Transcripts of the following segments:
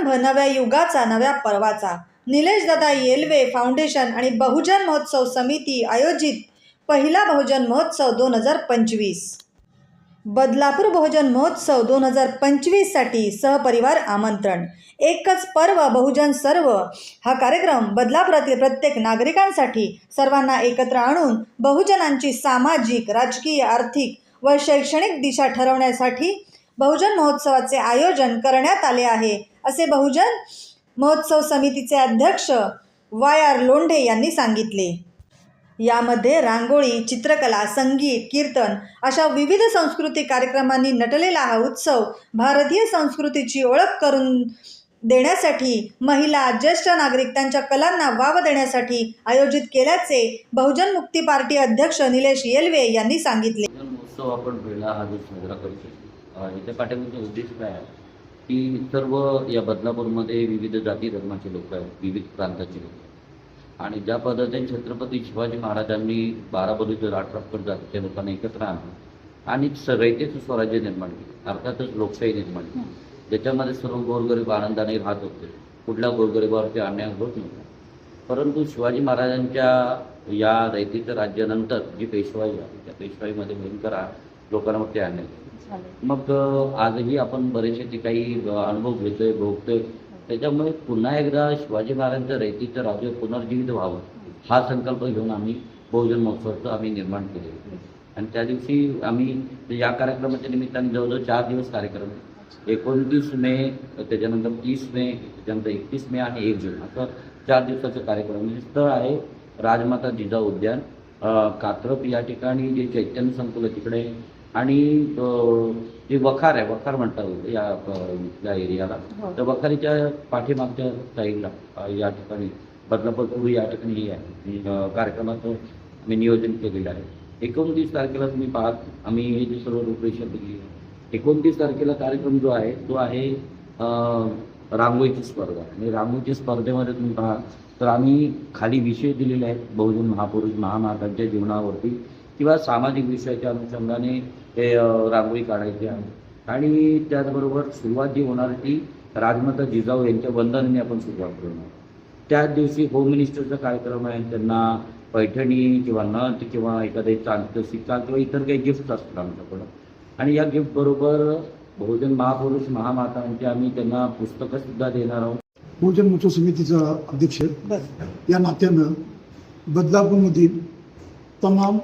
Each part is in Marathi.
प्रारंभ नव्या युगाचा नव्या पर्वाचा. निलेशदादा येलवे फाउंडेशन आणि बहुजन महोत्सव समिती आयोजित पहिला बहुजन महोत्सव दोन हजार पंचवीस. बदलापूर बहुजन महोत्सव दोन हजार पंचवीससाठी सहपरिवार आमंत्रण. एकच पर्व बहुजन सर्व. हा कार्यक्रम बदलापुरातील प्रत्येक नागरिकांसाठी सर्वांना एकत्र आणून बहुजनांची सामाजिक राजकीय आर्थिक व शैक्षणिक दिशा ठरवण्यासाठी बहुजन महोत्सवाचे आयोजन करण्यात आले आहे. असे बहुजन महोत्सव समितीचे अध्यक्ष वाय आर लोंढे यांनी सांगितले. यामध्ये रांगोळी चित्रकला संगीत कीर्तन अशा विविध सांस्कृतिक कार्यक्रमांनी नटलेला हा उत्सव भारतीय संस्कृतीची ओळख करून देण्यासाठी महिला ज्येष्ठ नागरिक त्यांच्या कलांना वाव देण्यासाठी आयोजित केल्याचे बहुजन मुक्ती पार्टी अध्यक्ष निलेश येलवे यांनी सांगितले. महोत्सव आपण हा साजरा करतो याच्या पाठीमागचा उद्देश काय आहे? की सर्व या बदलापूरमध्ये विविध जाती धर्माचे लोक आहेत विविध प्रांताचे लोक आहेत. आणि ज्या पद्धतीने छत्रपती शिवाजी महाराजांनी बाराबरीचं राष्ट्रपट जातीच्या लोकांना एकत्र आणलं आणि रयतेचं स्वराज्य निर्माण केलं अर्थातच लोकशाही निर्माण केली. ज्याच्यामध्ये सर्व गोरगरीब आनंदाने राहत होते. कुठल्या गोरगरिबावरती अन्याय होत नव्हता. परंतु शिवाजी महाराजांच्या या रयतीच्या राज्यानंतर जी पेशवाई आहे त्या पेशवाईमध्ये भयंकर लोकांवरती अन्याय मग आजही आपण बरेचसे ते काही अनुभव घेतोय भोगतोय त्याच्यामुळे पुन्हा एकदा शिवाजी महाराजांचं रयतीचं राज्य पुनर्जीवित व्हावं हा संकल्प घेऊन आम्ही बहुजन महोत्सवाचं आम्ही निर्माण केले आणि त्या दिवशी आम्ही म्हणजे या कार्यक्रमाच्या निमित्ताने जवळजवळ चार दिवस कार्यक्रम एकोणतीस मे त्याच्यानंतर तीस मे त्याच्यानंतर एकतीस मे आणि एक जून असं चार दिवसाचा कार्यक्रम म्हणजे स्थळ आहे राजमाता जिजाऊ उद्यान. कात्रप या ठिकाणी जे चैतन्य संकुल आहे तिकडे आणि जे वखार आहे वखार म्हणतात या या एरियाला तर वखारीच्या पाठीमागच्या साईडला या ठिकाणी बदलापूर पूर्वी या ठिकाणी हे आहे. कार्यक्रमाचं आम्ही नियोजन केलेलं आहे. एकोणतीस तारखेला तुम्ही पाहत आम्ही हे जी सर्व रूपरेषा दिली आहे एकोणतीस तारखेला कार्यक्रम जो आहे तो आहे रांगोळीची स्पर्धा. आणि रांगोळीच्या स्पर्धेमध्ये तुम्ही पहा तर आम्ही खाली विषय दिलेले आहेत बहुजन महापुरुष महामातांच्या जीवनावरती. किंवा सामाजिक विषयाच्या अनुषंगाने ते अ, रांगोळी काढायची आहे. आणि त्याचबरोबर सुरुवात जी होणार ती राजमाता जिजाऊ यांच्या वंदनाने आपण सुरुवात करणार. त्याच दिवशी होम मिनिस्टरचा कार्यक्रम आहे. त्यांना पैठणी किंवा नथ किंवा एखादे चांदीचा सिक्का किंवा इतर काही गिफ्ट असतात आमच्याकडं. आणि या गिफ्ट बरोबर बहुजन महापुरुष महामातांची आम्ही त्यांना पुस्तकं सुद्धा देणार आहोत. बहुजन महोत्सव समितीचा अध्यक्ष या नात्यानं बदलापूरमधील तमाम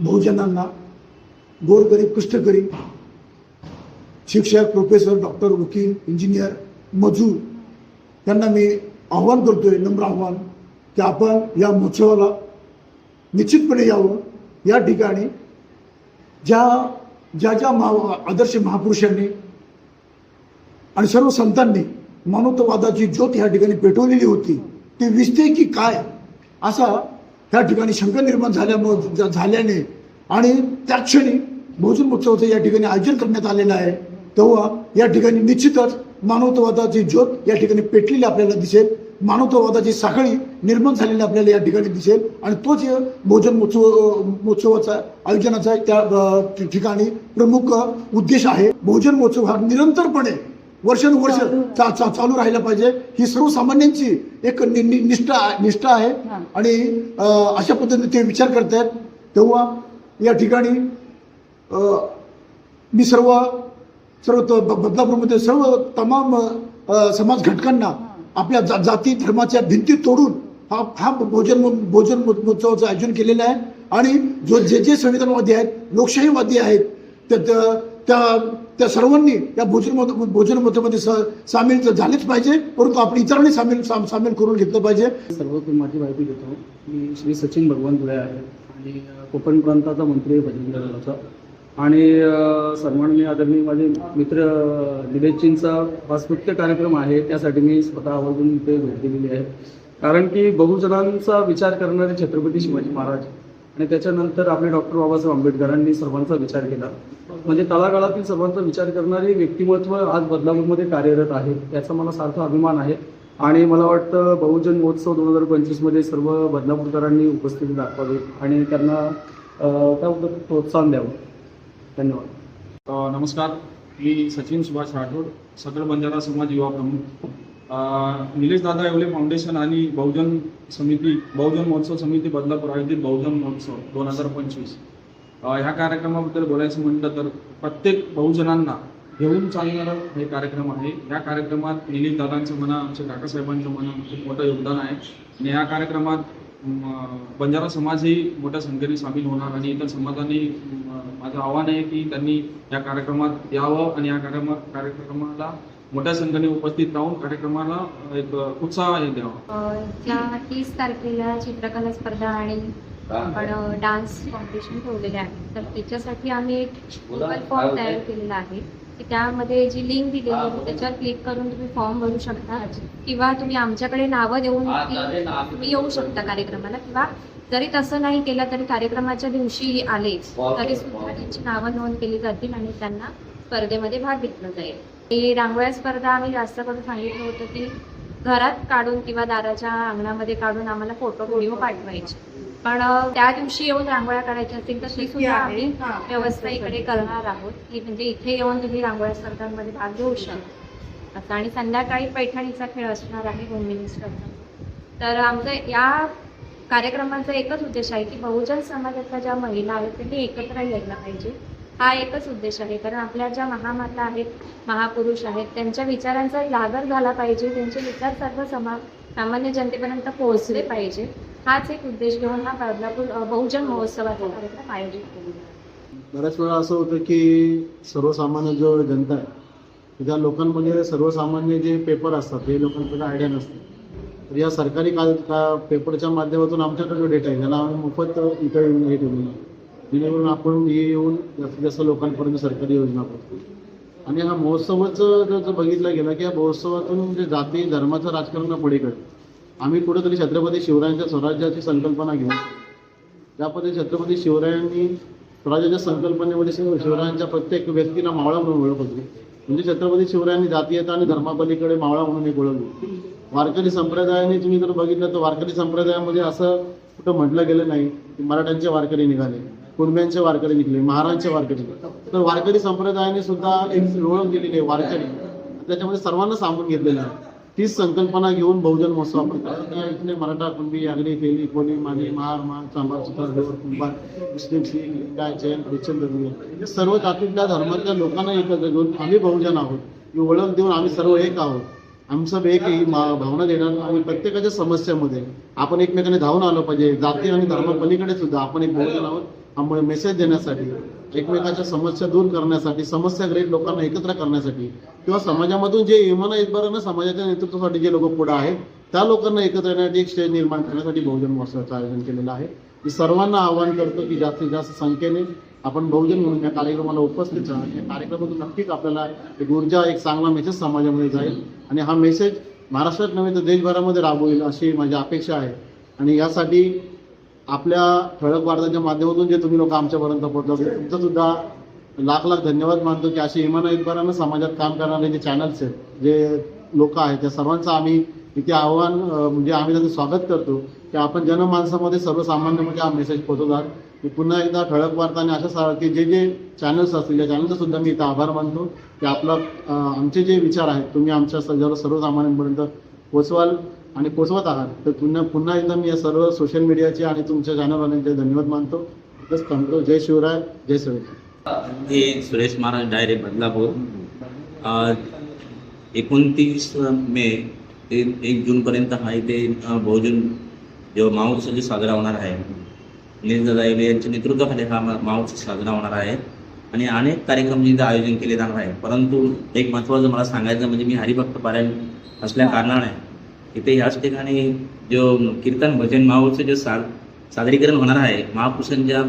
बहुजनांना गोरगरीब कष्टकरी शिक्षक प्रोफेसर डॉक्टर वकील इंजिनियर मजूर यांना मी आव्हान करतोय नम्र आव्हान की आपण या महोत्सवाला निश्चितपणे यावं. या ठिकाणी ज्या ज्या ज्या महा आदर्श महापुरुषांनी आणि सर्व संतांनी मानवतावादाची ज्योत ह्या ठिकाणी पेटवलेली होती ती विसते की काय असा त्या ठिकाणी शंका निर्माण झाल्यामुळे झाल्याने आणि त्या क्षणी भोजन उत्सवाचं या ठिकाणी आयोजन करण्यात आलेलं आहे. तेव्हा या ठिकाणी निश्चितच मानवतावादाची ज्योत या ठिकाणी पेटलेली आपल्याला दिसेल. मानवतावादाची साखळी निर्माण झालेली आपल्याला या ठिकाणी दिसेल. आणि तोच भोजन उत्सव महोत्सव महोत्सवाचा आयोजनाचा त्या ठिकाणी प्रमुख उद्देश आहे. भोजन महोत्सव हा निरंतरपणे वर्षानुवर्ष चा, चा, चालू राहिला पाहिजे. ही सर्वसामान्यांची एक नि, नि, निष्ठा निष्ठा आहे. आणि अशा पद्धतीने ते विचार करतायत. तेव्हा या ठिकाणी मी सर्व सर्व बदलापूरमध्ये सर्व तमाम समाज घटकांना आपल्या जा, जाती धर्माच्या भिंती तोडून हा हा भोजन भोजन महोत्सवाचं आयोजन केलेलं आहे. आणि जो जे जे संविधानवादी आहेत लोकशाहीवादी आहेत त्या त्या- सर्वांनी या भोजन भोजन मतामध्ये सामील तर झालेच पाहिजे परंतु आपण इतरांनी सामील सामील करून घेतलं पाहिजे. सर्वप्रथम माझी माहिती घेतो. मी श्री सचिन भगवान धुळे आहे. आणि कोकण प्रांताचा मंत्री आहे भजन दलाचा आणि सर्वांनी सन्माननीय आदरणीय माझे मित्र अ, निलेशजींचा कार्यक्रम आहे. त्यासाठी मी स्वतः आवर्जून इथे भेट दिलेली आहे. कारण की बहुजनांचा विचार करणारे छत्रपती शिवाजी महाराज आणि त्याच्यानंतर आपले डॉक्टर बाबासाहेब आंबेडकरांनी सर्वांचा विचार केला. म्हणजे तळागाळातील सर्वांचा विचार करणारे व्यक्तिमत्व आज बदलापूरमध्ये कार्यरत आहे याचा मला सार्थ अभिमान आहे. आणि मला वाटतं बहुजन महोत्सव दोन हजार पंचवीसमध्ये सर्व बदलापूरकरांनी उपस्थिती दाखवावी आणि त्यांना अ, त्याबद्दल प्रोत्साहन द्यावं. धन्यवाद. नमस्कार. मी सचिन सुभाष राठोड सकल बंजारा समाज युवा प्रमुख. निलेश दादा येवले फाउंडेशन आणि बहुजन समिती बहुजन महोत्सव समिती बदलापूर आयोजित बहुजन महोत्सव दोन हजार पंचवीस. ह्या कार्यक्रमाबद्दल बोलायचं म्हटलं तर प्रत्येक बहुजनांना घेऊन चालणारं हे कार्यक्रम आहे. या कार्यक्रमात निलेश दादांचं म्हणा आमच्या काकासाहेबांचं म्हणा खूप मोठं योगदान आहे. आणि या कार्यक्रमात बंजारा समाजही मोठ्या संख्येने सामील होणार आणि इतर समाजाने माझं आव्हान आहे की त्यांनी या कार्यक्रमात यावं आणि या कार्यक्रमात कार्यक्रमाला मोठ्या संख्येने उपस्थित राहून कार्यक्रमाला एक उत्साह हे द्यावा. तीस तारखेला चित्रकला स्पर्धा आणि आपण डान्स कॉम्पिटिशन ठेवलेले आहे तर त्याच्यासाठी आम्ही एक गुगल फॉर्म तयार केलेला आहे. की त्यामध्ये जी लिंक दिलेली आहे त्याच्यावर क्लिक करून तुम्ही फॉर्म भरू शकता. किंवा तुम्ही आमच्याकडे नावं देऊन तुम्ही येऊ शकता कार्यक्रमाला. किंवा जरी तसं नाही केलं तरी कार्यक्रमाच्या दिवशी आले तरी सुद्धा त्यांची नावं नोंद केली जातील आणि त्यांना स्पर्धेमध्ये भाग घेतला जाईल. ही रांगोळ्या स्पर्धा आम्ही जास्त करून सांगितलं होतं की घरात काढून किंवा दाराच्या अंगणामध्ये काढून आम्हाला फोटो व्हिडिओ पाठवायचे. पण त्या दिवशी येऊन रांगोळ्या काढायच्या असतील तर ती सुद्धा आम्ही व्यवस्था इकडे करणार आहोत. की म्हणजे इथे येऊन तुम्ही रांगोळ्या स्पर्धांमध्ये भाग घेऊ शकता. असं आणि संध्याकाळी पैठणीचा खेळ असणार आहे वुमेन स्पर्धा तर आमचं या कार्यक्रमाचा एकच उद्देश आहे की बहुजन समाजातल्या ज्या महिला आहेत त्यांनी एकत्र यायला पाहिजे. हा एकच उद्देश आहे. कारण आपल्या ज्या महामाता आहेत महापुरुष आहेत त्यांच्या विचारांचा जागर झाला पाहिजे त्यांचे विचार सर्व समा सामान्य जनतेपर्यंत पोहोचले पाहिजे. हाच एक उद्देश घेऊन हा बदलापूर बहुजन महोत्सवाचा कार्यक्रम आयोजित आहे बऱ्याच वेळा असं होतं की सर्वसामान्य जो जनता आहे त्या लोकांमध्ये सर्वसामान्य जे पेपर असतात हे लोकांकडे आयडिया नसते. तर या सरकारी का पेपरच्या माध्यमातून आमच्याकडे जो डेटा आहे त्याला आम्ही मोफत येऊन हे ठेवलेलं आहे. जेणेकरून आपण हे येऊन जास्तीत जास्त लोकांपर्यंत सरकारी योजना पोहोचतो आणि हा महोत्सवच जर बघितलं गेलं की या महोत्सवातून जे जाती धर्माचं राजकारण पलीकडे आम्ही कुठेतरी छत्रपती शिवरायांच्या स्वराज्याची संकल्पना घेऊन ज्या पद्धतीने छत्रपती शिवरायांनी स्वराज्याच्या संकल्पनेमध्ये शिवरायांच्या प्रत्येक व्यक्तीला मावळा म्हणून ओळख. होती म्हणजे छत्रपती शिवरायांनी जातीयता आणि धर्मापलीकडे मावळा म्हणून एक ओळखली वारकरी संप्रदायाने तुम्ही जर बघितलं तर वारकरी संप्रदायामध्ये असं कुठं म्हटलं गेलं नाही की मराठ्यांचे वारकरी निघाले. कुणब्यांचे वारकरी निघले महारांचे वारकरी निघले. तर वारकरी संप्रदायाने सुद्धा एक ओळख दिलेली आहे वारकरी. त्याच्यामध्ये सर्वांना सामावून घेतलेलं आहे. तीच संकल्पना घेऊन बहुजन महोत्सव आपण करतो. इथले मराठा कुणबी आगरी तेली कोणी माने महार मा चांभार सुतार देवर कुंभार मुस्लिम सिंग लिंगायत जैन ख्रिश्चन धर्मीय सर्व जातीतल्या धर्मातल्या लोकांना एकत्र घेऊन आम्ही बहुजन आहोत. ही ओळख देऊन आम्ही सर्व एक आहोत. आमचं एक ही भावना देणार आणि प्रत्येकाच्या समस्यामध्ये. आपण एकमेकांनी धावून आलो पाहिजे. जाती आणि धर्मापलीकडे सुद्धा आपण एक बहुजन आहोत. हा मेसेज देण्यासाठी एकमेकाच्या समस्या दूर करण्यासाठी समस्याग्रहित लोकांना एकत्र करण्यासाठी किंवा समाजामधून जे इमान ना समाजाच्या नेतृत्वासाठी जे लोक पुढे आहेत त्या लोकांना एकत्र येण्यासाठी एक स्टेज निर्माण करण्यासाठी बहुजन महोत्सवाचं आयोजन केलेलं आहे. मी सर्वांना आवाहन करतो की जास्तीत जास्त संख्येने आपण बहुजन म्हणून या कार्यक्रमाला उपस्थित राहा. या कार्यक्रमातून नक्कीच आपल्याला एक ऊर्जा एक चांगला मेसेज समाजामध्ये जाईल आणि हा मेसेज महाराष्ट्रात नव्हे तर देशभरामध्ये राबवेल अशी माझी अपेक्षा आहे. आणि यासाठी आपल्या ठळक वार्ताच्या माध्यमातून जे तुम्ही लोक आमच्यापर्यंत पोहोचवले तुमचं सुद्धा लाख लाख धन्यवाद मानतो की असे इमान इतबारानं समाजात काम करणारे जे चॅनल्स आहेत जे लोक आहेत त्या सर्वांचं आम्ही इथे आव्हान म्हणजे आम्ही त्याचं स्वागत करतो की आपण जनमानसामध्ये सर्वसामान्यमध्ये म्हणजे हा मेसेज पोहोचवतात मी पुन्हा एकदा ठळक वार्ता आणि अशा सा- की जे जे चॅनल्स असतील त्या चॅनलचा सुद्धा मी इथं आभार मानतो की आपला आमचे जे विचार आहेत तुम्ही आमच्या सर्व सर्वसामान्यांपर्यंत पोचवाल आणि पोचवत आहात. तर पुन्हा पुन्हा एकदा मी या सर्व सोशल मीडियाचे आणि तुमच्या चॅनलवाल्यांचे धन्यवाद मानतो. इथंच थांबतो जय शिवराय जय सुरेश हे सुरेश महाराज डायरे बदलापूर. एकोणतीस मे ते एक जूनपर्यंत हा इथे बहुजन जो माहोत्सव साजरा होणार आहे. निलेश यांच्या नेतृत्वाखाली हा म- महोत्सव साजरा होणार आहे. आणि अनेक कार्यक्रम इथे आयोजन केले जाणार आहे. परंतु एक महत्त्वाचं मला सांगायचं म्हणजे मी हरिभक्त पारायण असल्या कारणाने इथे ह्याच ठिकाणी जो कीर्तन भजन महोत्सव जो सा सादरीकरण होणार आहे महापुरुषांच्या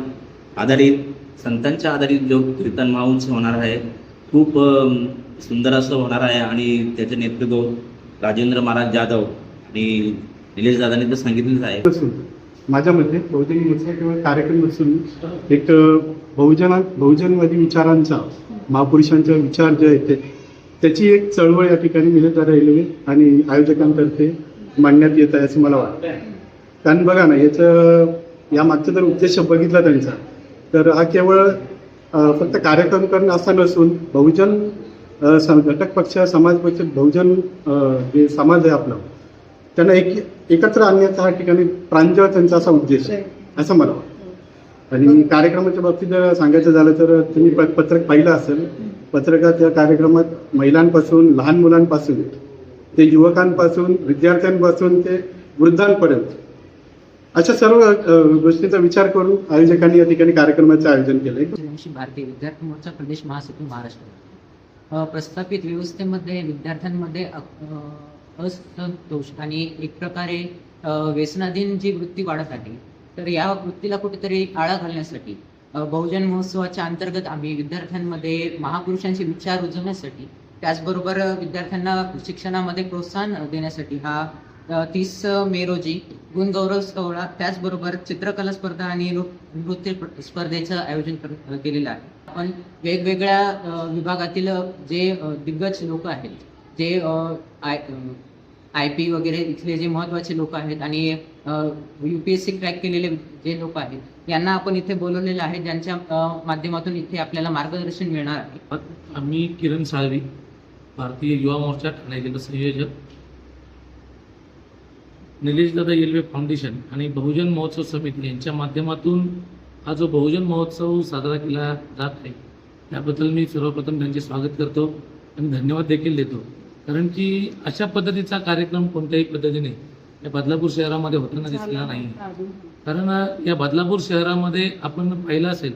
आधारित संतांच्या आधारित जो कीर्तन महोत्सव होणार आहे खूप सुंदर असं होणार आहे. आणि त्याचं नेतृत्व राजेंद्र महाराज जाधव आणि निलेश दादांनी तर सांगितलेलं आहे. माझ्या मते किंवा कार्यक्रम नसून एक बहुजना बहुजनवादी विचारांचा महापुरुषांचा विचार जे आहेत ते त्याची एक चळवळ या ठिकाणी मिळत रेल्वे आणि आयोजकांतर्फे मांडण्यात येत आहे असं मला वाटतं कारण बघा ना याचं या मागचा जर उद्देश बघितला त्यांचा तर हा केवळ फक्त कार्यक्रम करणं असा नसून बहुजन स- घटक पक्ष समाज पक्ष बहुजन जे समाज आहे आपला त्यांना एक एकत्र आणण्याचा हा ठिकाणी प्रांजळ त्यांचा असा उद्देश आहे असं मला वाटतं आणि कार्यक्रमाच्या बाबतीत जर सांगायचं झालं तर तुम्ही प- पत्रक पाहिलं असेल पत्रकात या कार्यक्रमात महिलांपासून लहान मुलांपासून ते युवकांपासून विद्यार्थ्यांपासून ते वृद्धांपर्यंत अशा सर्व गोष्टींचा विचार करून आयोजकांनी या ठिकाणी कार्यक्रमाचं आयोजन केलंय. भारतीय विद्यार्थी मोर्चा प्रदेश महासचिव महाराष्ट्र. अ, प्रस्थापित व्यवस्थेमध्ये विद्यार्थ्यांमध्ये असंतोष आणि एक प्रकारे व्यसनाधीन जी वृत्ती वाढत आहे तर या वृत्तीला कुठेतरी आळा घालण्यासाठी बहुजन महोत्सवाच्या अंतर्गत आम्ही विद्यार्थ्यांमध्ये महापुरुषांचे विचार रुजवण्यासाठी त्याचबरोबर विद्यार्थ्यांना शिक्षणामध्ये प्रोत्साहन देण्यासाठी हा तीस मे रोजी गुणगौरव सोहळा त्याचबरोबर चित्रकला स्पर्धा आणि नृ- नृत्य स्पर्धेचं आयोजन केलेलं आहे. आपण वेगवेगळ्या विभागातील जे दिग्गज लोक आहेत जे आय पी वगैरे इथले जे महत्त्वाचे लोक आहेत आणि U P S C crack केलेले जे लोक आहेत यांना आपण इथे बोलवलेलं आहे ज्यांच्या माध्यमातून इथे आपल्याला मार्गदर्शन मिळणार आहे. आम्ही किरण साळवी भारतीय युवा मोर्चा ठाणे जिल्हा संयोजक निलेशदादा येल्वे फाउंडेशन आणि बहुजन महोत्सव समिती यांच्या माध्यमातून हा जो बहुजन महोत्सव साजरा केला जात आहे त्याबद्दल मी सर्वप्रथम त्यांचे स्वागत करतो आणि धन्यवाद देखील देतो. कारण की अशा पद्धतीचा कार्यक्रम कोणत्याही पद्धतीने या बदलापूर शहरामध्ये होताना दिसलेला नाही. कारण या बदलापूर शहरामध्ये आपण पाहिलं असेल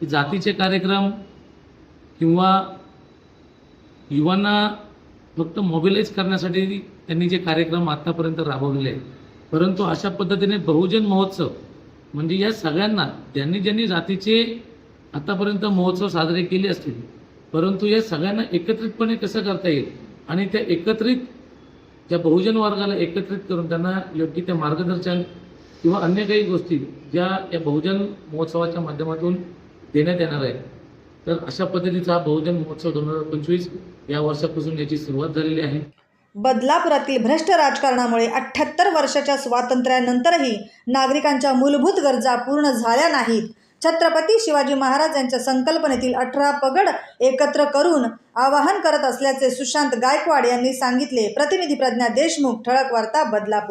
की जातीचे कार्यक्रम किंवा युवांना फक्त मोबिलाईज करण्यासाठी त्यांनी जे कार्यक्रम आत्तापर्यंत राबवलेले आहेत. परंतु अशा पद्धतीने बहुजन महोत्सव म्हणजे या सगळ्यांना ज्यांनी ज्यांनी जातीचे आतापर्यंत महोत्सव साजरे केले असतील परंतु या सगळ्यांना एकत्रितपणे कसं करता येईल? आणि त्या एकत्रित ज्या बहुजन वर्गाला एकत्रित करून त्यांना योग्य ते मार्गदर्शन किंवा अन्य काही गोष्टी ज्या या बहुजन महोत्सवाच्या माध्यमातून देण्यात येणार आहेत. तर अशा पद्धतीचा हा बहुजन महोत्सव दोन हजार पंचवीस या वर्षापासून याची सुरुवात झालेली आहे. बदलापुरातील भ्रष्ट राजकारणामुळे अठ्ठ्याहत्तर वर्षाच्या स्वातंत्र्यानंतरही नागरिकांच्या मूलभूत गरजा पूर्ण झाल्या नाहीत. छत्रपती शिवाजी महाराज यांच्या संकल्पनेतील अठरा पगड एकत्र करून आवाहन करत असल्याचे सुशांत गायकवाड यांनी सांगितले. प्रतिनिधी प्रज्ञा देशमुख ठळक वार्ता बदलापूर.